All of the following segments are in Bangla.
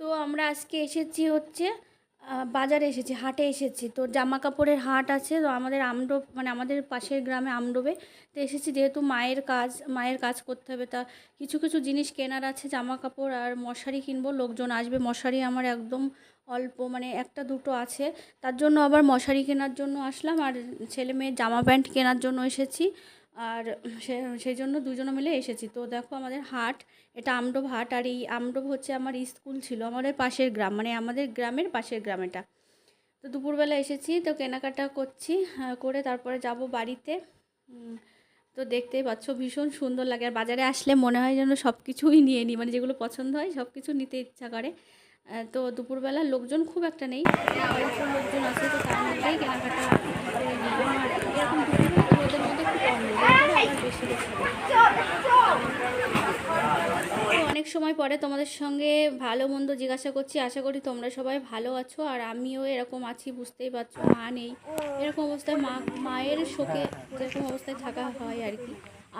তো আমরা আজকে এসেছি হচ্ছে বাজারে এসেছি, হাটে এসেছি। তো জামা কাপড়ের হাট আছে, তো আমাদের আমডোব মানে আমাদের পাশের গ্রামে আমডোবে তো এসেছি যেহেতু মায়ের কাজ মায়ের কাজ করতে হবে, তা কিছু কিছু জিনিস কেনার আছে জামা কাপড় আর মশারি কিনবো, লোকজন আসবে, মশারি আমার একদম অল্প মানে একটা দুটো আছে। তার জন্য আবার মশারি কেনার জন্য আসলাম আর ছেলে মেয়ের জামা প্যান্ট কেনার জন্য এসেছি। আর সেই জন্য দুজনে মিলে এসেছি। তো দেখো আমাদের হাট, এটা আমডোব হাট আর এই আমডোব হচ্ছে আমার স্কুল ছিল, আমাদের পাশের গ্রাম মানে আমাদের গ্রামের পাশের গ্রাম এটা। তো দুপুরবেলা এসেছি, তো কেনাকাটা করছি করে তারপরে যাব বাড়িতে। তো দেখতেই পাচ্ছ, ভীষণ সুন্দর লাগে। আর বাজারে আসলে মনে হয় যেন সব কিছুই নিয়ে নিই মানে যেগুলো পছন্দ হয় সব কিছু নিতে ইচ্ছা করে। তো দুপুরবেলা লোকজন খুব একটা নেই। লোকজন আছে তো তার মধ্যেই কেনাকাটা অনেক সময় পরে তোমাদের সঙ্গে ভালো মন্দ জিজ্ঞাসা করছি, আশা করি তোমরা সবাই ভালো আছো আর আমিও এরকম আছি, বুঝতেই পারছ, মা নেই। এরকম অবস্থায় মা, মায়ের শোকে যেরকম অবস্থায় থাকা হয় আর কি।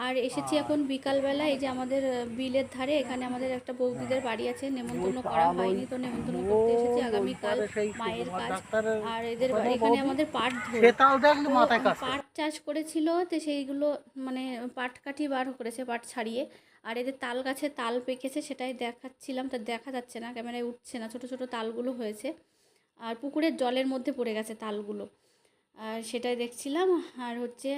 আর এসেছি এখন বিকালবেলা এই যে আমাদের বিলের ধারে এখানে আমাদের একটা বৌদিদের বাড়ি আছে নেমন্তন্ন করা হয়নি তো নেমন্তন্ন করতে এসেছি আগামীকাল মায়ের কাজ। আর এদের বাড়ি এখানে আমাদের পাট পাট চাষ করেছিল তো সেইগুলো মানে পাট কাঠি বার করেছে পাট ছাড়িয়ে। আর এদের তাল গাছে তাল পেকেছে সেটাই দেখাচ্ছিলাম তা দেখা যাচ্ছে না ক্যামেরায় উঠছে না ছোট ছোট তালগুলো হয়েছে। আর পুকুরের জলের মধ্যে পড়ে গেছে তালগুলো। আর সেটাই দেখছিলাম। আর হচ্ছে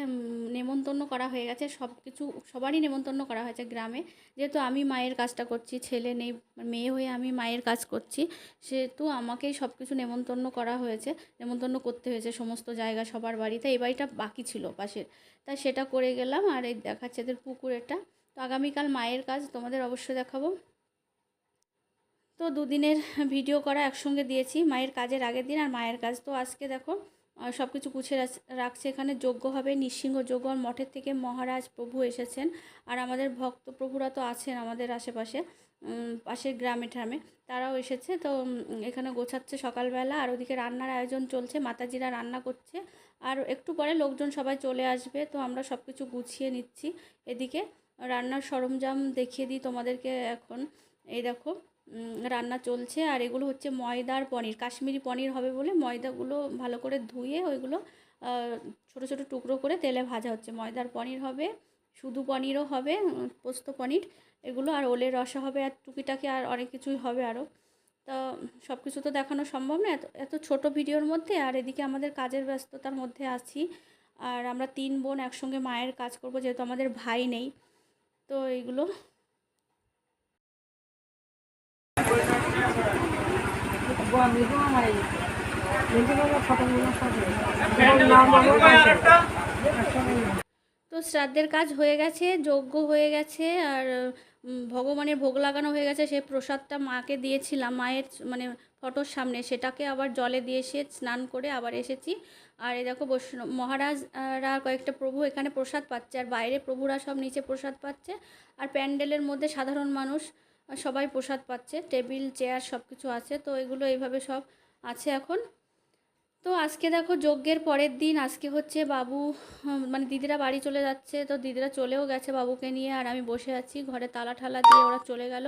নেমন্তন্ন করা হয়ে গেছে। সব কিছু সবারই নেমন্তন্ন করা হয়েছে গ্রামে। যেহেতু আমি মায়ের কাজটা করছি, ছেলে নেই, মেয়ে হয়ে আমি মায়ের কাজ করছি, সেহেতু আমাকেই সব কিছু নেমন্তন্ন করা হয়েছে, নেমন্তন্ন করতে হয়েছে সমস্ত জায়গা, সবার বাড়িতে। এই বাড়িটা বাকি ছিল পাশের। তাই সেটা করে গেলাম আর এই দেখাচ্ছে এদের পুকুর এটা তো আগামীকাল মায়ের কাজ, তোমাদের অবশ্যই দেখাবো। তো দুদিনের ভিডিও করা একসঙ্গে দিয়েছি, মায়ের কাজের আগের দিন আর মায়ের কাজ। তো আজকে দেখো সব কিছু গুছিয়ে রাখ- রাখছে। এখানে যজ্ঞ হবে, নৃসিংহ যজ্ঞ। আর মঠের থেকে মহারাজ প্রভু এসেছেন। আর আমাদের ভক্ত প্রভুরা তো আছেন আমাদের আশেপাশে পাশের গ্রামে ঠামে। তারাও এসেছে। তো এখানে গোছাচ্ছে সকালবেলা। আর ওদিকে রান্নার আয়োজন চলছে। মাতাজিরা রান্না করছে। আর একটু পরে লোকজন সবাই চলে আসবে। তো আমরা সব কিছু গুছিয়ে নিচ্ছি। এদিকে রান্নার সরঞ্জাম দেখিয়ে দিই তোমাদেরকে এখন। এই দেখো রান্না চলছে আর এগুলো হচ্ছে ময়দার পনির, কাশ্মীরি পনির হবে বলে ময়দাগুলো ভালো করে ধুয়ে ওইগুলো ছোট ছোট টুকরো করে তেলে ভাজা হচ্ছে। ময়দার পনির হবে, শুধু পনিরও হবে, পোস্ত পনির, এগুলো আর ওলের রসা হবে আর টুকিটাকি আর অনেক কিছুই হবে আরও তো সব কিছু তো দেখানো সম্ভব না, এত এত ছোটো ভিডিওর মধ্যে আর এদিকে আমাদের কাজের ব্যস্ততার মধ্যে আছি। আর আমরা তিন বোন একসঙ্গে মায়ের কাজ করব, যেহেতু আমাদের ভাই নেই, তো এইগুলো তো শ্রাদ্ধের কাজ হয়ে গেছে যজ্ঞ হয়ে গেছে আর ভগবানের ভোগ লাগানো হয়ে গেছে। সেই প্রসাদটা মাকে দিয়েছিলাম মায়ের মানে ফটোর সামনে। সেটাকে আবার জলে দিয়ে এসে স্নান করে আবার এসেছি। আর এই দেখো বৈষ্ণব মহারাজরা কয়েকটা প্রভু এখানে প্রসাদ পাচ্ছে। আর বাইরে প্রভুরা সব নিচে প্রসাদ পাচ্ছে। আর প্যান্ডেলের মধ্যে সাধারণ মানুষ সবাই প্রসাদ পাচ্ছে, টেবিল, চেয়ার সব কিছু আছে, তো এগুলো এইভাবে সব আছে এখন। তো আজকে দেখো যজ্ঞের পরের দিন, আজকে হচ্ছে বাবু মানে দিদিরা বাড়ি চলে যাচ্ছে, তো দিদিরা চলেও গেছে বাবুকে নিয়ে, আর আমি বসে আছি ঘরে তালা ঠালা দিয়ে ওরা চলে গেল।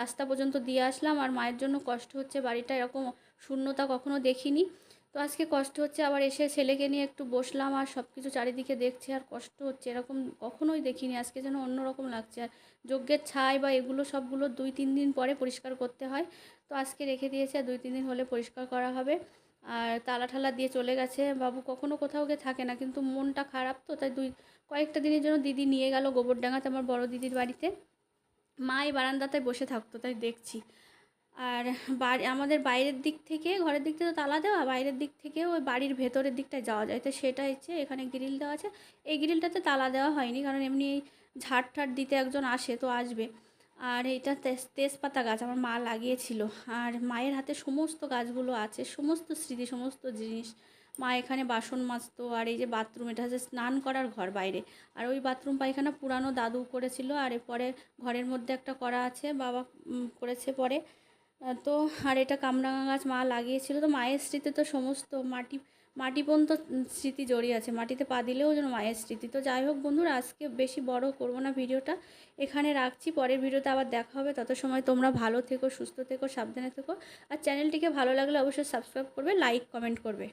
রাস্তা পর্যন্ত দিয়ে আসলাম, আর মায়ের জন্য কষ্ট হচ্ছে, বাড়িটা এরকম শূন্যতা কখনো দেখিনি। তো আজকে কষ্ট হচ্ছে, আবার এসে ছেলেকে নিয়ে একটু বসলাম আর সব কিছু চারিদিকে দেখছি আর কষ্ট হচ্ছে। এরকম কখনোই দেখিনি, আজকে যেন অন্যরকম লাগছে। আর যজ্ঞের ছাই বা এগুলো সবগুলো দুই তিন দিন পরে পরিষ্কার করতে হয়। তো আজকে রেখে দিয়েছে, আর দুই তিন দিন হলে পরিষ্কার করা হবে। আর তালা ঠালা দিয়ে চলে গেছে। বাবু কখনো কোথাও গিয়ে থাকে না, কিন্তু মনটা খারাপ তো, তাই দুই কয়েকটা দিনের জন্য দিদি নিয়ে গেল গোবরডাঙ্গাতে, আমার বড় দিদির বাড়িতে। মা এই বারান্দাতে বসে থাকতো, তাই দেখছি। আর বাড়ি, আমাদের বাইরের দিক থেকে, ঘরের দিক থেকে তো তালা দেওয়া, বাইরের দিক থেকে ওই বাড়ির ভেতরের দিকটায় যাওয়া যায়। তো সেটা হচ্ছে এখানে গ্রিল দেওয়া আছে। এই গ্রিলটাতে তালা দেওয়া হয়নি, কারণ এমনি ঝাড় ঠাট দিতে একজন আসে তো আসবে। আর তেজ- তেজপাতা গাছ আমার মা লাগিয়েছিল। আর মায়ের হাতে সমস্ত গাছগুলো আছে, সমস্ত স্মৃতি, সমস্ত জিনিস। মা এখানে বাসন মাজতো, আর এই যে বাথরুম, এটা হচ্ছে স্নান করার ঘর বাইরে। আর ওই বাথরুম পায়খানা পুরানো দাদু করেছিল, আর এরপরে ঘরের মধ্যে একটা করা আছে, বাবা করেছে পরে। তো আর এটা কামরাঙা গাছ মা লাগিয়েছিল। তো মায়ের স্মৃতি তো সমস্ত মাটি মাটি তো স্মৃতি জড়িয়ে আছে। মাটিতে পা দিলেও যেন মায়ের স্মৃতি। তো যাই হোক বন্ধুরা, আজকে বেশি বড় করব না ভিডিওটা। এখানে রাখছি, পরের ভিডিওতে আবার দেখা হবে। তত সময় তোমরা ভালো থেকো, সুস্থ থেকো, সাবধানে থেকো। আর চ্যানেলটিকে ভালো লাগলে অবশ্যই সাবস্ক্রাইব করবে লাইক কমেন্ট করবে।